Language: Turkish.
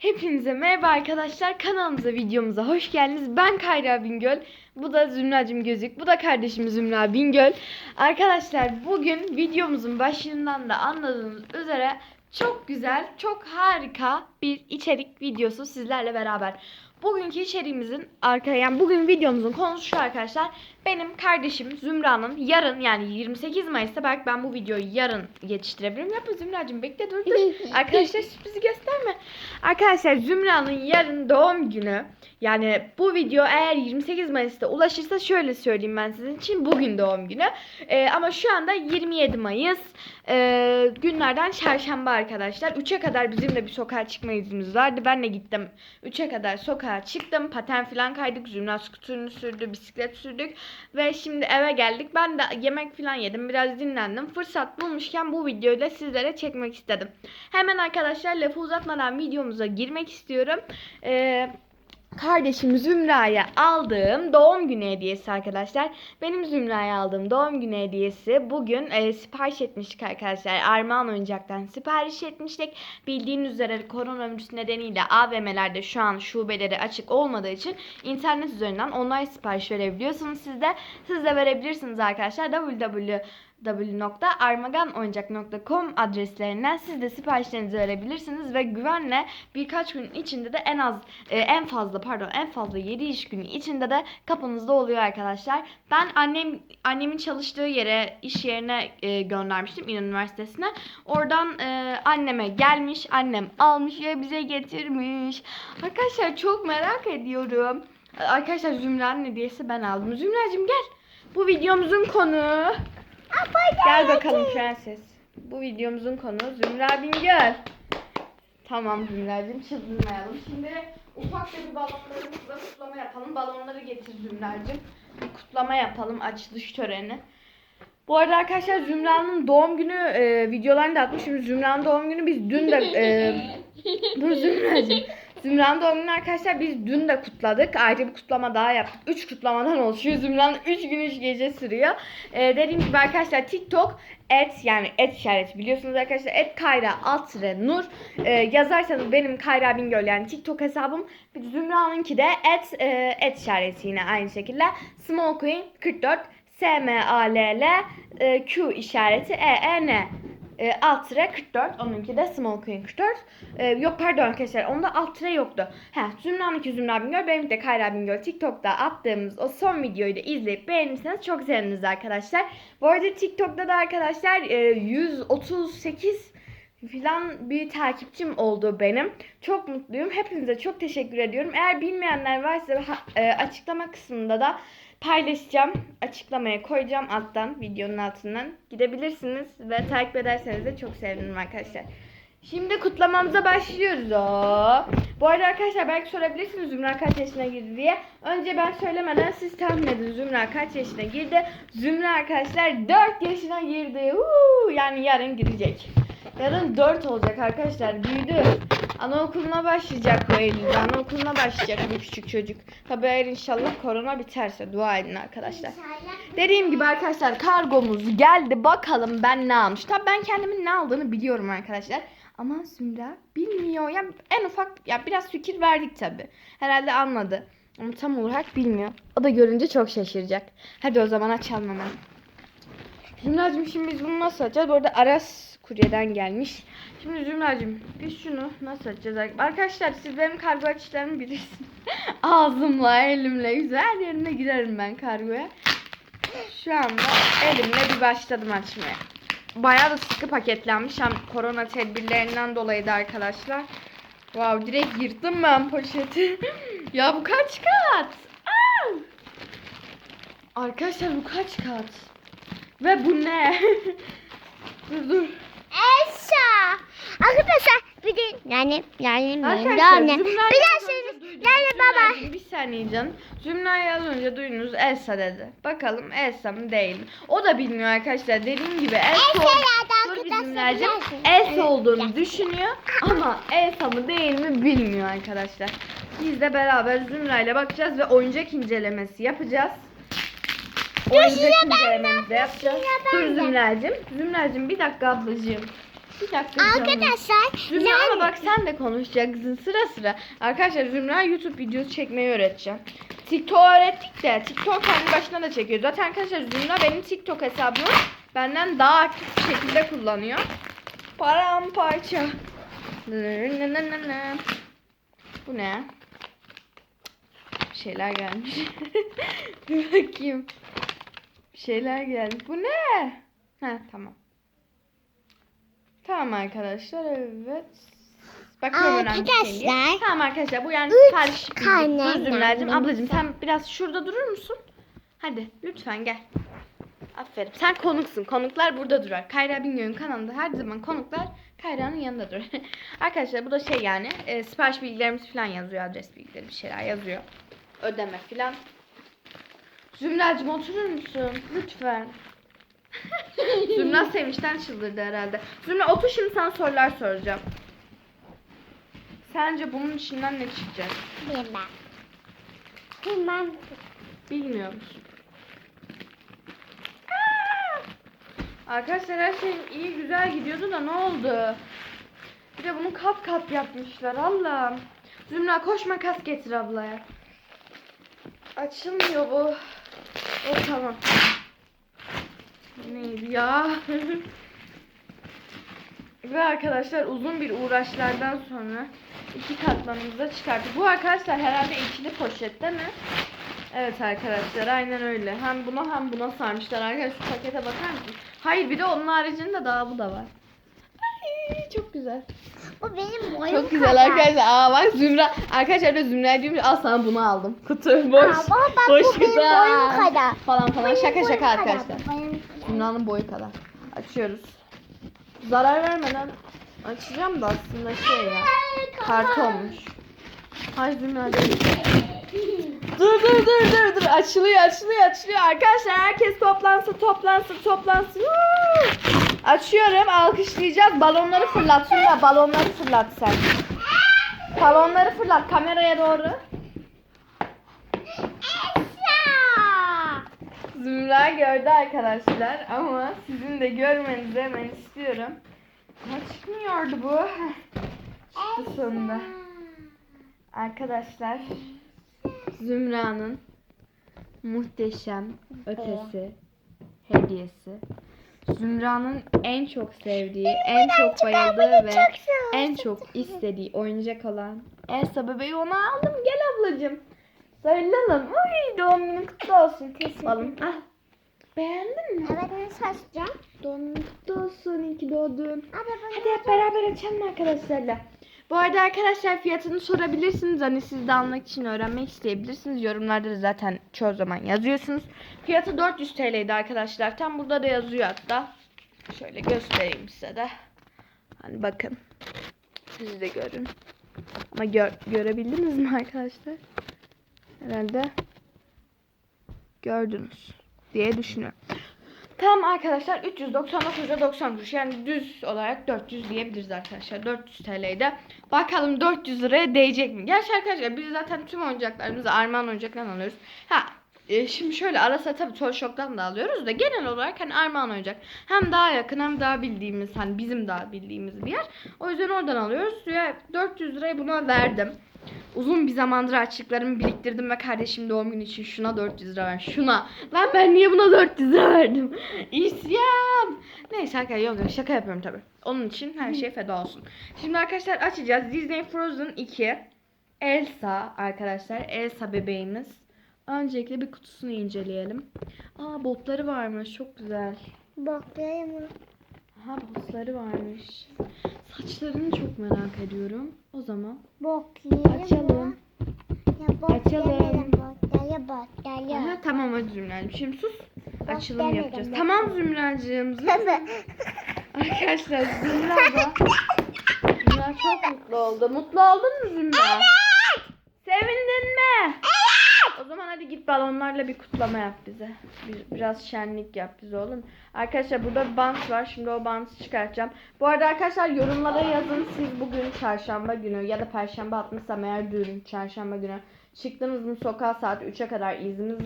Hepinize merhaba arkadaşlar. Kanalımıza, videomuza hoş geldiniz. Ben Kayra Bingöl. Bu da Zümracım Gözük. Bu da kardeşim Zümra Bingöl. Arkadaşlar bugün videomuzun başından da anladığınız üzere çok güzel, çok harika bir içerik videosu sizlerle beraber. Bugünkü içeriğimizin arka yani bugün videomuzun konusu şu arkadaşlar. Benim kardeşim Zümra'nın yarın yani 28 Mayıs'ta belki ben bu videoyu yarın yetiştirebilirim. Yapma Zümra'cığım bekle dur dur. Arkadaşlar sürprizi gösterme. Arkadaşlar Zümra'nın yarın doğum günü. Yani bu video eğer 28 Mayıs'ta ulaşırsa şöyle söyleyeyim ben sizin için bugün doğum günü. Ee, ama şu anda 27 Mayıs ee, günlerden çarşamba arkadaşlar. 3'e kadar bizim de bir sokağa çıkma iznimiz vardı. Ben de gittim 3'e kadar sokağa çıktım. Paten falan kaydık. Zümra skuturunu sürdü. Bisiklet sürdük. Ve şimdi eve geldik. Ben de yemek falan yedim. Biraz dinlendim. Fırsat bulmuşken bu videoyu da sizlere çekmek istedim. Hemen arkadaşlar lafı uzatmadan videomuza girmek istiyorum. Eee kardeşim Zümra'ya aldığım doğum günü hediyesi arkadaşlar. Benim Zümra'ya aldığım doğum günü hediyesi bugün e, sipariş etmiştik arkadaşlar. Armağan Oyuncak'tan sipariş etmiştik. Bildiğiniz üzere koronavirüs nedeniyle AVM'lerde şu an şubeleri açık olmadığı için internet üzerinden online sipariş verebiliyorsunuz siz de. Siz de verebilirsiniz arkadaşlar. www www.armaganoyuncak.com adreslerinden siz de siparişlerinizi verebilirsiniz ve güvenle birkaç gün içinde de en az e, en fazla pardon en fazla 7 iş günü içinde de kapınızda oluyor arkadaşlar. Ben annem annemin çalıştığı yere iş yerine e, göndermiştim İnan Üniversitesi'ne. Oradan e, anneme gelmiş, annem almış ve bize getirmiş. Arkadaşlar çok merak ediyorum. Arkadaşlar Zümra'nın hediyesi ben aldım. Zümra'cığım gel. Bu videomuzun konu Gel bakalım prenses. Bu videomuzun konu Zümra Bingöl. Tamam Zümra'cığım çıldırmayalım. Şimdi ufak bir balonlarımızla kutlama yapalım. Balonları getir Zümra'cığım. Bir kutlama yapalım açılış töreni. Bu arada arkadaşlar Zümra'nın doğum günü e, videolarını da atmışım. Zümra'nın doğum günü biz dün de e, dur Zümra'cığım. Zümra'nın doğum günü arkadaşlar biz dün de kutladık. Ayrıca bir kutlama daha yaptık. 3 kutlamadan oluşuyor. Zümra'nın 3 gün 3 gece sürüyor. Ee, dediğim gibi arkadaşlar TikTok et yani et işareti biliyorsunuz arkadaşlar et Kayra Atre Nur Ee, yazarsanız benim Kayra Bingöl yani TikTok hesabım Zümra'nınki de et e, et işareti yine aynı şekilde Small Queen 44 S M A L L e, Q işareti E E N e, alt tire 44. Onunki de Small Queen 44. E, yok pardon arkadaşlar. Onda alt tire yoktu. Ha, Zümra'nınki Zümra Bingöl. Benimki de Kayra Bingöl. TikTok'ta attığımız o son videoyu da izleyip beğenirseniz çok seviniriz arkadaşlar. Bu arada TikTok'ta da arkadaşlar e, 138 filan bir takipçim oldu benim. Çok mutluyum. Hepinize çok teşekkür ediyorum. Eğer bilmeyenler varsa e, açıklama kısmında da paylaşacağım. Açıklamaya koyacağım alttan videonun altından. Gidebilirsiniz ve takip ederseniz de çok sevinirim arkadaşlar. Şimdi kutlamamıza başlıyoruz. Oo. Bu arada arkadaşlar belki sorabilirsiniz Zümra kaç yaşına girdi diye. Önce ben söylemeden siz tahmin edin Zümra kaç yaşına girdi. Zümra arkadaşlar 4 yaşına girdi. Uuu, yani yarın girecek. Yarın 4 olacak arkadaşlar. Büyüdü. Anaokuluna başlayacak bu Eylül'de. Anaokuluna başlayacak bu küçük çocuk. Tabi eğer inşallah korona biterse dua edin arkadaşlar. Dediğim gibi arkadaşlar kargomuz geldi. Bakalım ben ne almış. Tabi ben kendimin ne aldığını biliyorum arkadaşlar. Ama Zümra bilmiyor. Ya en ufak ya biraz fikir verdik tabi. Herhalde anladı. Ama tam olarak bilmiyor. O da görünce çok şaşıracak. Hadi o zaman açalım hemen. Zümracığım şimdi biz bunu nasıl açacağız? Bu arada Aras kuryeden gelmiş. Şimdi Zümracığım biz şunu nasıl açacağız? Arkadaşlar siz benim kargo açışlarımı bilirsiniz. Ağzımla, elimle, güzel yerine girerim ben kargoya. Şu anda elimle bir başladım açmaya. Bayağı da sıkı paketlenmiş. Hem korona tedbirlerinden dolayı da arkadaşlar. Wow direkt yırttım ben poşeti. ya bu kaç kat? Arkadaşlar bu kaç kat? Ve bu ne? dur dur. Elsa. Arkadaşlar bir de yani yani Arkadaşlar yani Zümra'yı biraz az önce sonra duydunuz. yani baba Bir saniye canım. Zümra'yı az önce duydunuz Elsa dedi. Bakalım Elsa mı değil mi? O da bilmiyor arkadaşlar. Dediğim gibi Elsa, Dur bir arkadaşlar Zümra'cığım. bilersin. Elsa olduğunu düşünüyor ama Elsa mı değil mi bilmiyor arkadaşlar. Biz de beraber Zümra ile bakacağız ve oyuncak incelemesi yapacağız. Dur, size ben de yapacağız. Dur ben. Zümra'cığım. Zümra'cığım bir dakika ablacığım. Bir dakika. Arkadaşlar Zümra yani ama bak sen de konuşacaksın sıra sıra. Arkadaşlar Zümra YouTube videosu çekmeyi öğreteceğim. TikTok öğrettik de TikTok kendi başına da çekiyor. Zaten arkadaşlar Zümra benim TikTok hesabımı benden daha aktif şekilde kullanıyor. Paramparça. Bu ne? Bir şeyler gelmiş. Bir bakayım. Şeyler geldi. Bu ne? Ha tamam. Tamam arkadaşlar evet. Bakıyorum şey. Arkadaşlar, Tamam arkadaşlar bu yani üç sipariş tane yani. ablacığım sen biraz şurada durur musun? Hadi lütfen gel. Aferin. Sen konuksun. Konuklar burada durar. Kayra Bingöl'ün kanalında her zaman konuklar Kayra'nın yanında durur. Arkadaşlar bu da şey yani e, sipariş bilgilerimiz falan yazıyor. Adres bilgileri bir şeyler yazıyor. Ödeme falan. Zümracığım oturur musun? Lütfen. Zümra sevinçten çıldırdı herhalde. Zümra otur şimdi sana sorular soracağım. Sence bunun içinden ne çıkacak? bilmem. Bilmem. Bilmiyor musun? Arkadaşlar her şey iyi güzel gidiyordu da ne oldu? Bir de bunu kat kat yapmışlar Allah'ım. Zümra koş makas getir ablaya. Açılmıyor bu. O tamam. Neydi ya? Ve arkadaşlar uzun bir uğraşlardan sonra iki katmanımızda çıkarttık. Bu arkadaşlar herhalde ikili poşet değil mi? Evet arkadaşlar aynen öyle. Hem buna hem buna sarmışlar. Arkadaşlar şu pakete bakar mısın? Hayır bir de onun haricinde daha bu da var. Çok güzel. Bu benim boyum Çok güzel kadar. arkadaşlar. Aa bak Zümra. Arkadaşlar da Zümra diyormuş. Al sana bunu aldım. Kutu boş. Aa, baba bak boş bu benim kutu. boyum kadar. Falan falan. Şaka boyum şaka kadar, arkadaşlar. Zümra'nın boyu kadar. Açıyoruz. Zarar vermeden açacağım da aslında şey ya. Kartonmuş. Ay Zümra değil. Dur dur dur dur dur. Açılıyor açılıyor açılıyor. Arkadaşlar herkes toplansın toplansın toplansın. Woo! Açıyorum alkışlayacağız. Balonları fırlat Zümra balonları fırlat sen. Balonları fırlat kameraya doğru. Zümra gördü arkadaşlar ama sizin de görmenizi hemen istiyorum. Ama çıkmıyordu bu. Çıktı sonunda. Arkadaşlar Zümra'nın muhteşem ötesi hediyesi. Zümra'nın en çok sevdiği, en çok bayıldığı ve en çok istediği oyuncak olan Elsa bebeği ona aldım. Gel ablacığım. Sarılalım. Uy doğum günün kutlu olsun. Balım. Al. Beğendin mi? Evet nasıl açacağım? Doğum günün kutlu olsun. İyi ki doğdun. Hadi hep beraber açalım arkadaşlarla. Bu arada arkadaşlar fiyatını sorabilirsiniz. Hani siz de almak için öğrenmek isteyebilirsiniz. Yorumlarda da zaten çoğu zaman yazıyorsunuz. Fiyatı 400 TL'ydi arkadaşlar. Tam burada da yazıyor hatta. Şöyle göstereyim size de. Hani bakın. Siz de görün. Ama gör, görebildiniz mi arkadaşlar? Herhalde gördünüz diye düşünüyorum. Tam arkadaşlar 399'a 90 kuruş. Yani düz olarak 400 diyebiliriz arkadaşlar. 400 TL'de. Bakalım 400 liraya değecek mi? Gerçi arkadaşlar biz zaten tüm oyuncaklarımızı Armağan oyuncaklardan alıyoruz. Ha e, şimdi şöyle arasa tabii Toy Shop'tan da alıyoruz da genel olarak hani Armağan oyuncak hem daha yakın hem daha bildiğimiz hani bizim daha bildiğimiz bir yer. O yüzden oradan alıyoruz. Ve 400 lirayı buna verdim. Uzun bir zamandır açlıklarımı biriktirdim ve kardeşim doğum günü için şuna 400 lira ver. Şuna. Lan ben niye buna 400 lira verdim? İsyan. Neyse arkadaşlar yok yok şaka yapıyorum tabii. Onun için her şey feda olsun. Şimdi arkadaşlar açacağız. Disney Frozen 2. Elsa arkadaşlar. Elsa bebeğimiz. Öncelikle bir kutusunu inceleyelim. Aa botları varmış. Çok güzel. Bakayım. Aha botları varmış. Saçlarını çok merak ediyorum. O zaman Bakayım. açalım. Ya bak Açalım. demedim bak. Ya bak. Ya Aha, tamam hadi Zümracığım. Şimdi sus. Açılım demedim, yapacağız. bak. Tamam Zümracığım. Züm- Arkadaşlar Zümra da Zümra çok mutlu oldu. Mutlu oldun mu Zümra? Sevindin mi? O zaman hadi git balonlarla bir kutlama yap bize. Bir- biraz şenlik yap bize oğlum. Arkadaşlar burada bant var. Şimdi o bantı çıkartacağım. Bu arada arkadaşlar yorumlara yazın. Siz bugün çarşamba günü ya da perşembe atmışsam eğer dün çarşamba günü çıktınız mı sokağa saat 3'e kadar izniniz